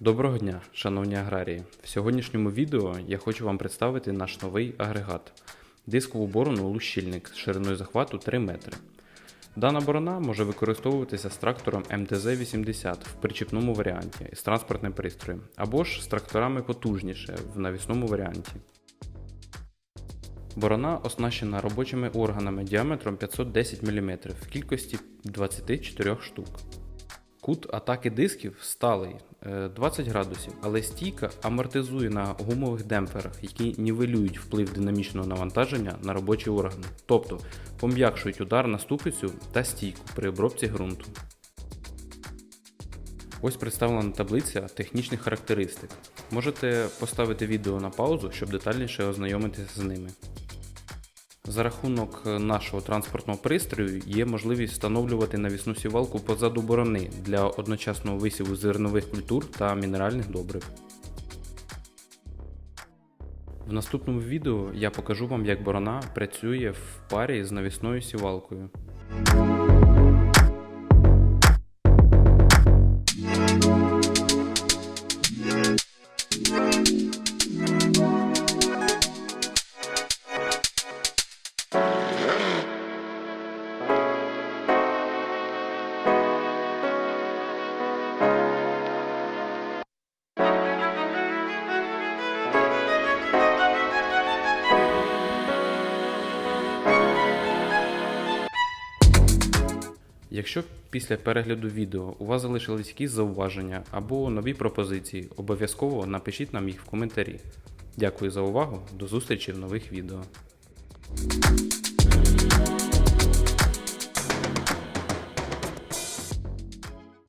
Доброго дня, шановні аграрії! В сьогоднішньому відео я хочу вам представити наш новий агрегат дискову борону лущильник з шириною захвату 3 метри. Дана борона може використовуватися з трактором МТЗ-80 в причіпному варіанті з транспортним пристроєм, або ж з тракторами потужніше в навісному варіанті. Борона оснащена робочими органами діаметром 510 мм в кількості 24 штук. Кут атаки дисків сталий е, 20 градусів, але стійка амортизує на гумових демпферах, які нівелюють вплив динамічного навантаження на робочі органи, тобто пом'якшують удар на ступицю та стійку при обробці ґрунту. Ось представлена таблиця технічних характеристик. Можете поставити відео на паузу, щоб детальніше ознайомитися з ними. За рахунок нашого транспортного пристрою є можливість встановлювати навісну сівалку позаду борони для одночасного висіву зернових культур та мінеральних добрив. В наступному відео я покажу вам, як борона працює в парі з навісною сівалкою. Якщо після перегляду відео у вас залишились якісь зауваження або нові пропозиції, обов'язково напишіть нам їх в коментарі. Дякую за увагу, до зустрічі в нових відео.